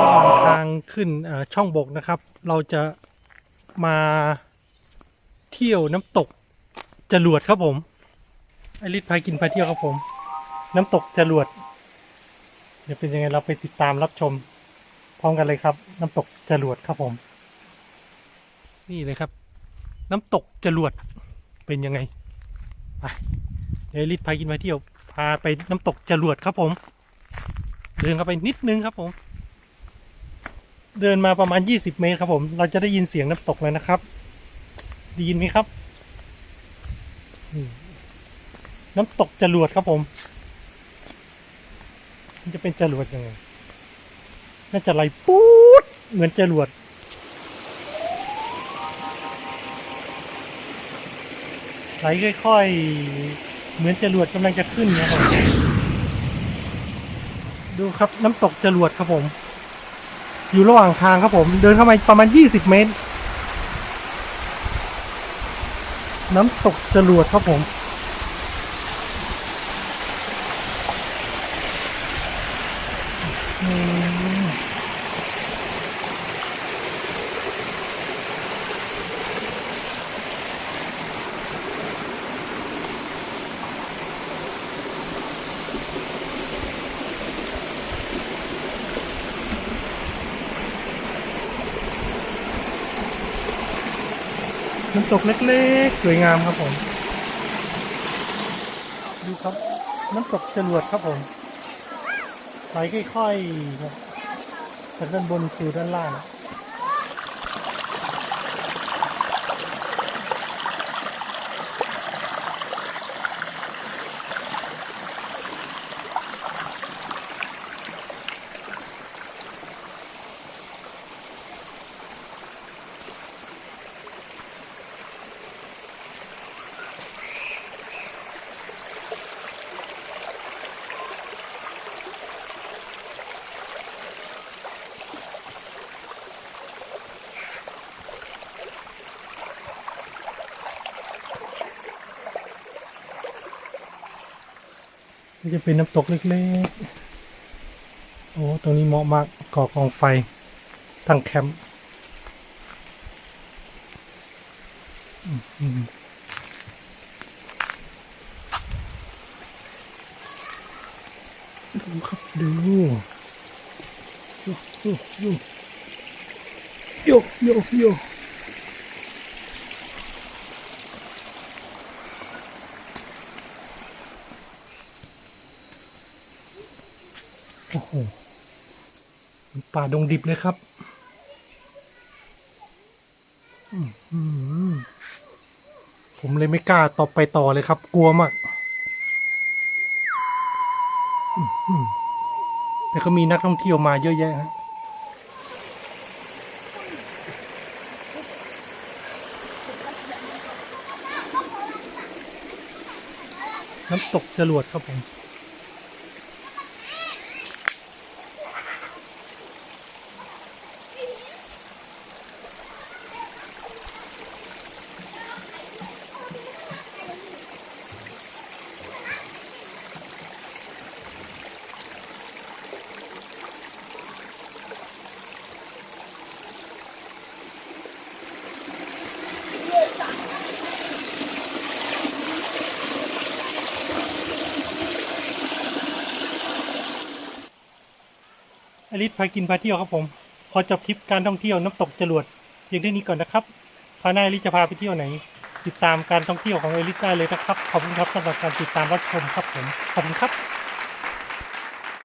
ระหว่างทางขึ้นช่องบกนะครับ เราจะมาเที่ยวน้ำตกจรวดครับผมไอริสพากินพาเที่ยวครับผม น้ำตกจรวดเดี๋ยวเป็นยังไงเราไปติดตามรับชม พร้อมกันเลยครับ น้ำตกจรวดครับผม นี่เลยครับ น้ำตกจรวดเป็นยังไงไปเดี๋ยวไอริสพากินพาเที่ยวพาไปน้ำตกจรวดครับผม เดินเข้าไปนิดนึงครับผม เดินมาประมาณ 20 เมตรครับผม เราจะได้ยินเสียงน้ำตกเลยนะครับได้ยินไหมครับ น้ำตกจรวดครับผมมันจะเป็นจรวดยังไง น่าจะไหลปู๊ดเหมือนจรวด ไหลค่อยๆ เหมือนจรวดกำลังจะขึ้นนะครับ ดูครับน้ำตกจรวดครับผม อยู่ระหว่างทางครับผม เดินเข้ามาประมาณ20เมตร น้ำตกจรวดครับผมอืม น้ำตกเล็กๆ สวยงามครับผม ดูครับ น้ำตกจรวดครับผมไหลค่อยๆครับจากด้านบนสู่ด้านล่าง นี่จะเป็นน้ำตกเล็กๆ โอ้ ตรงนี้เหมาะมากก่อกองไฟตั้งแคมป์ดูครับดูโยโยโยโยโย โอ้โหป่าดงดิบเลยครับผมเลยไม่กล้าต่อไปต่อเลยครับ กลัวมากแต่ก็มีนักท่องเที่ยวมาเยอะแยะฮะน้ำตกจรวดครับผม อลิสพากินพาเที่ยวครับผม ขอจบทริปการท่องเที่ยวน้ำตกจรวดเพียงเท่านี้ก่อนนะครับคราวหน้าอลิสจะพาไปเที่ยวไหน ติดตามการท่องเที่ยวของอลิสได้เลยนะครับ ขอบคุณครับสำหรับการติดตามรับชมครับผม ขอบคุณครับ